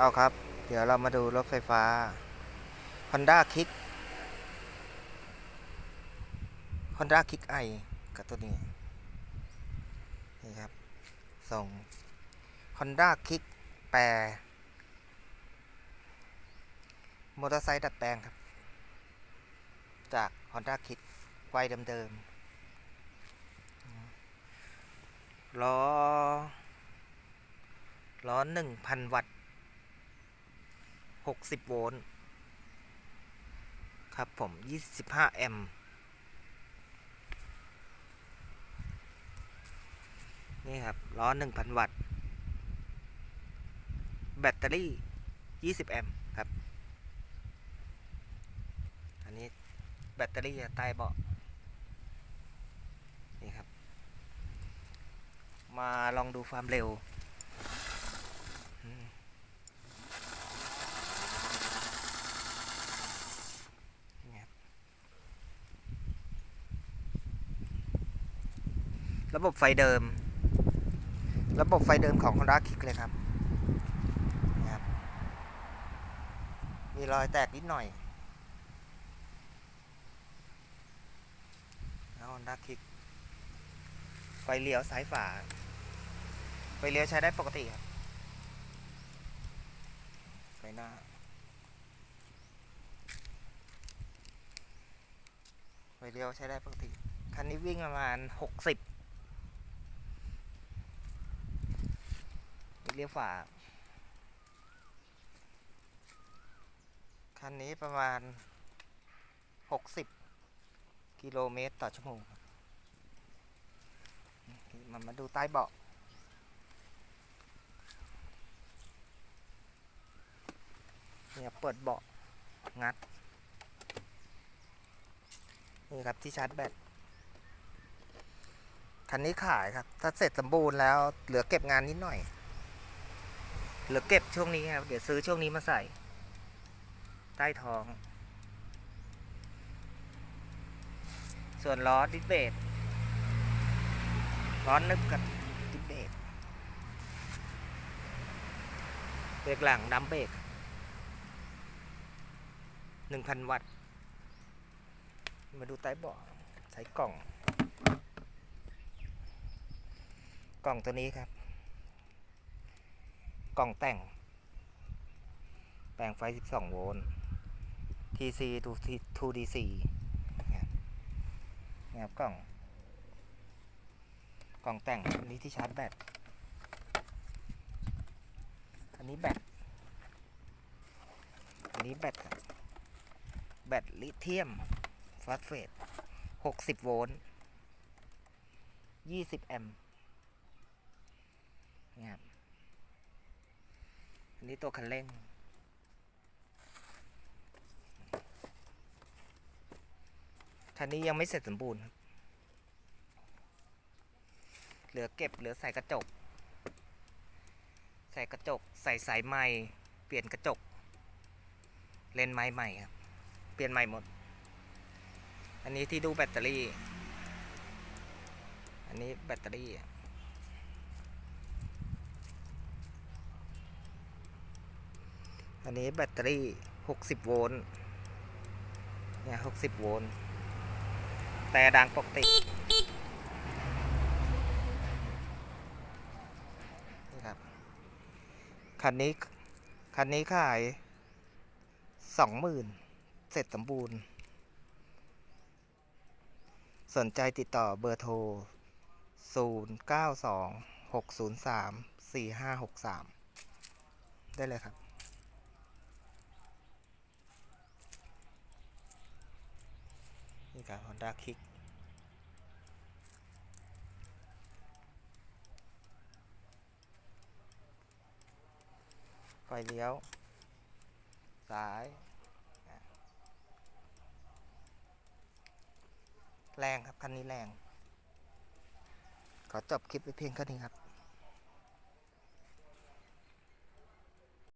เอาครับ เดี๋ยวเรามาดูรถไฟฟ้า Honda Kick Honda Kick i กับตัวนี้ นี่ครับ ส่ง Honda Kick แปรมอเตอร์ไซค์ดัดแปลงครับ จาก Honda Kick ไวเดิมๆล้อ ล้อหนึ่งพันวัตต์ หกสิบโวลต์ ครับผมยี่สิบห้าแอมป์ นี่ครับ ล้อหนึ่งพันวัตต์ แบตเตอรี่ยี่สิบแอมป์ครับ อันนี้แบตเตอรี่ใต้เบาะ นี่ครับ มาลองดูความเร็ว ระบบไฟเดิม ระบบไฟเดิมของคุณดักคิกเลยครับ มีรอยแตกนิดหน่อยแล้วคุณดักคิกไฟเลี้ยวซ้ายฝา ไฟเลี้ยวใช้ได้ปกติครับ ไฟหน้า ไฟเลี้ยวใช้ได้ปกติ คันนี้วิ่งประมาณหกสิบ เลี้ยวฝาคันนี้ประมาณหกสิบกิโลเมตรต่อชั่วโมงมันมาดูใต้เบาะเนี่ยเปิดเบาะงัด นี่ครับที่ชาร์จแบตคันนี้ขายครับ ถ้าเสร็จสมบูรณ์แล้วเหลือเก็บงานนิดหน่อย เหลือเก็บช่วงนี้ครับ เดี๋ยวซื้อช่วงนี้มาใส่ ใต้ท้อง ส่วนล้อดิสเบรล้อนึบกับดิสเบรเบรกหลังดัมเบรกหนึ่งพันวัตต์ มาดูใต้เบาะใช้กล่อง กล่องตัวนี้ครับ กล่องแต่ง แปลงไฟ 12 โวลต์ TC to to DC นะครับกล่อง กล่องแต่งอันนี้ที่ชาร์จแบต อันนี้แบต อันนี้แบต แบตลิเธียมฟอสเฟต60 โวลต์ 20 แอมป์นี่ครับ นนี้ตัวคันเร่ง คันนี้ยังไม่เสร็จสมบูรณ์ครับ เหลือเก็บเหลือใส่กระจก ใส่กระจก ใส่สายไม้เปลี่ยนกระจก เลนไม้ใหม่ครับ เปลี่ยนใหม่หมด อันนี้ที่ดูแบตเตอรี่ อันนี้แบตเตอรี่ อันนี้แบตเตอรี่ 60 โวลต์ เนี่ย 60 โวลต์ แต่ดังปกติ นี่ครับ คันนี้ คันนี้ขาย 20,000 เสร็จสมบูรณ์ สนใจติดต่อเบอร์โทร 0 9 2 6 0 3 4 5 6 3 ได้เลยครับ นี่ครับ Honda Kick ไฟเลี้ยว ซ้าย แรงครับ คันนี้แรง ขอจบคลิปไว้เพียงแค่นี้ครับ